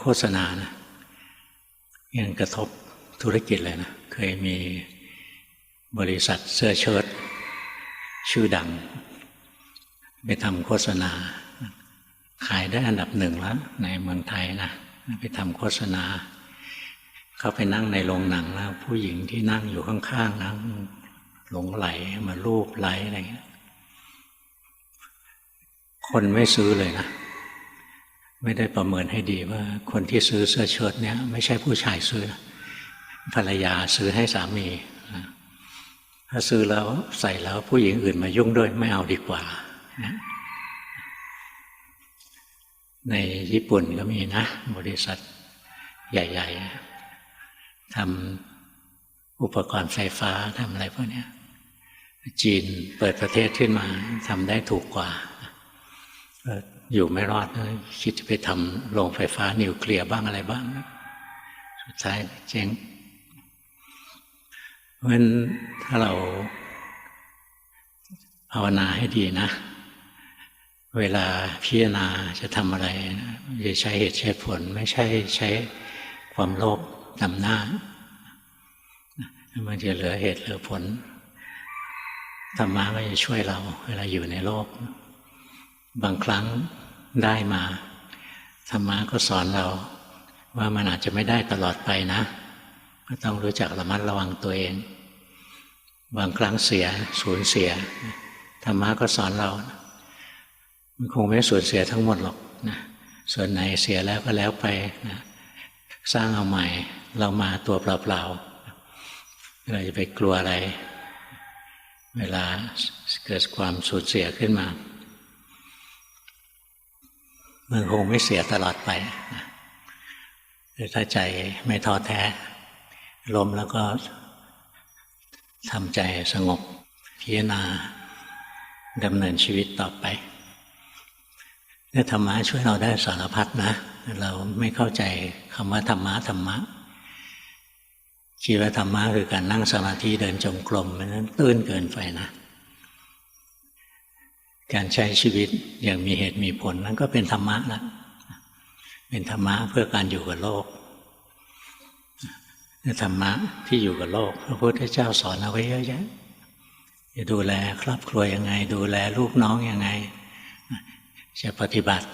โฆษณานะยังกระทบธุรกิจเลยนะ เคยมีบริษัทเสื้อเชิ้ตชื่อดัง ไปทำโฆษณา ขายได้อันดับหนึ่งแล้ว ในเมืองไทยนะไปทำโฆษณา เขาไปนั่งในโรงหนังแล้วผู้หญิงที่นั่งอยู่ข้างๆนะหลงไหลมาลูบไหลอะไรเงี้ยคนไม่ซื้อเลยนะ ไม่ได้ประเมินให้ดีว่าคนที่ซื้อเสื้อเชิ้ตเนี่ยไม่ใช่ผู้ชายซื้อ ภรรยาซื้อให้สามี ถ้าซื้อแล้วใส่แล้วผู้หญิงอื่นมายุ่งด้วยไม่เอาดีกว่า ในญี่ปุ่นก็มีนะ บริษัทใหญ่ ๆทำอุปกรณ์ไฟฟ้าทำอะไรพวกนี้จีนเปิดประเทศขึ้นมาทำได้ถูกกว่า อยู่ไม่รอดคิดจะไปทำโรงไฟฟ้านิวเคลียร์บ้างอะไรบ้าง สุดท้ายเจ๊งเพราะฉะนั้นถ้าเราภาวนาให้ดีนะ เวลาพิจารณาจะทำอะไรจะใช้เหตุใช้ผล ไม่ใช่ใช้ความโลภนำหน้า มันจะเหลือเหตุเหลือผลธรรมะก็จะช่วยเรา เวลาอยู่ในโลก บางครั้งได้มาธรรมะก็สอนเรา ว่ามันอาจจะไม่ได้ตลอดไปนะ ก็ต้องรู้จักระมัดระวังตัวเอง บางครั้งเสียสูญเสียธรรมะก็สอนเรา มันคงไม่สูญเสียทั้งหมดหรอกนะส่วนไหนเสียแล้วก็แล้วไปนะสร้างเอาใหม่เรามาตัวเปล่าๆเราจะไปกลัวอะไร เวลาเกิดความสูญเสียขึ้นมา มันคงไม่เสียตลอดไปถ้าใจไม่ท้อแท้ล้มแล้วก็ทำใจสงบพิจารณาดำเนินชีวิตต่อไปเนี่ยธรรมะช่วยเราได้สารพัดนะ เราไม่เข้าใจคำว่าธรรมะธรรมะคิดว่าธรรมะคือการนั่งสมาธิเดินจงกรมมันตื้นเกินไปนะ การใช้ชีวิตอย่างมีเหตุมีผลนั่นก็เป็นธรรมะละเป็นธรรมะเพื่อการอยู่กับโลกธรรมะที่อยู่กับโลก พระพุทธเจ้าสอนเอาไว้เยอะแยะจะดูแลครอบครัวยังไง ดูแลลูกน้องยังไง จะปฏิบัติ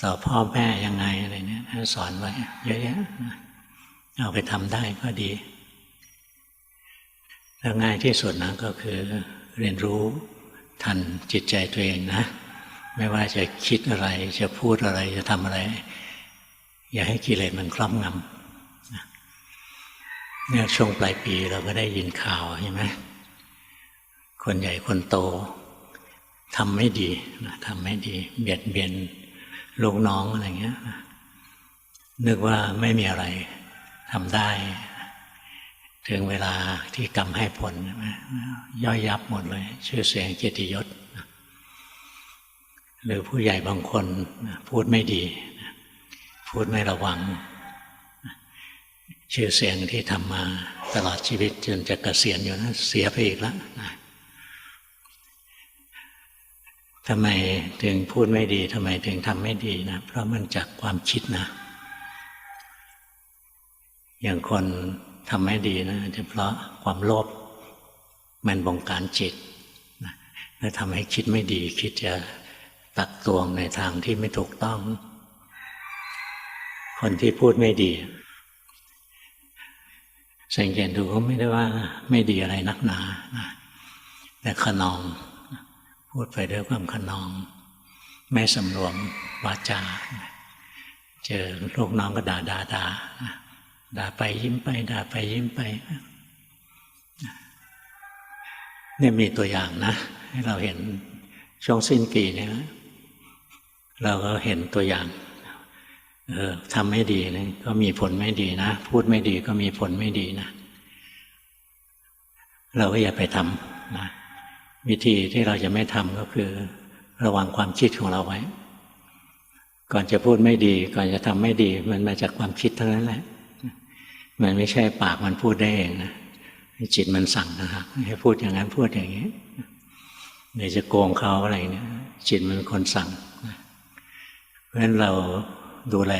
ต่อพ่อแม่ยังไงอะไรเนี่ยสอนไว้เยอะแยะเอาไปทำได้ก็ดีแล้วง่ายที่สุดนะก็คือเรียนรู้ ทันจิตใจตัวเองนะ ไม่ว่าจะคิดอะไร จะพูดอะไรจะทำอะไร อย่าให้กิเลสมันครอบงำเนี่ยช่วงปลายปีเราก็ได้ยินข่าวใช่ไหมคนใหญ่คนโตทำไม่ดีทำไม่ดี เบียดเบียนลูกน้องอะไรเงี้ยนึกว่าไม่มีอะไรทำได้ ถึงเวลาที่กรรมให้ผล ย่อยยับหมดเลย ชื่อเสียงเกียรติยศ หรือผู้ใหญ่บางคนพูดไม่ดี พูดไม่ระวัง ชื่อเสียงที่ทำมาตลอดชีวิตจนจะกะเกษียณอยู่นะเสียไปอีกแล้วทำไมถึงพูดไม่ดีทำไมถึงทำไม่ดีนะ เพราะมันจากความคิดนะ อย่างคน ทำไม่ดีนะจะเพราะความโลภมันบงการจิตแล้วทำให้คิดไม่ดี คิดจะตักตวงในทางที่ไม่ถูกต้อง คนที่พูดไม่ดี สังเกตดูก็ไม่ได้ว่าไม่ดีอะไรนักหนานะแต่ขนอง พูดไปด้วยความขนอง ไม่สำรวมวาจา เจอลูกน้องก็ด่าด่าด่า ด่าไปยิ้มไป ด่าไปยิ้มไปเนี่ยมีตัวอย่างนะ ให้เราเห็นช่วงสิ้นปีเนี่ยเราก็เห็นตัวอย่าง เออทำไม่ดีนะก็มีผลไม่ดีนะ พูดไม่ดีก็มีผลไม่ดีนะ เราก็อย่าไปทำนะวิธีที่เราจะไม่ทำก็คือ ระวังความคิดของเราไว้ ก่อนจะพูดไม่ดี ก่อนจะทำไม่ดี มันมาจากความคิดทั้งนั้นแหละ มันไม่ใช่ปากมันพูดได้เองนะจิตมันสั่งนะครับให้พูดอย่างนั้นพูดอย่างนี้เดี๋ยวจะโกงเขาอะไรเนี่ยจิตมันคนสั่งเพราะฉะนั้นเราดูแล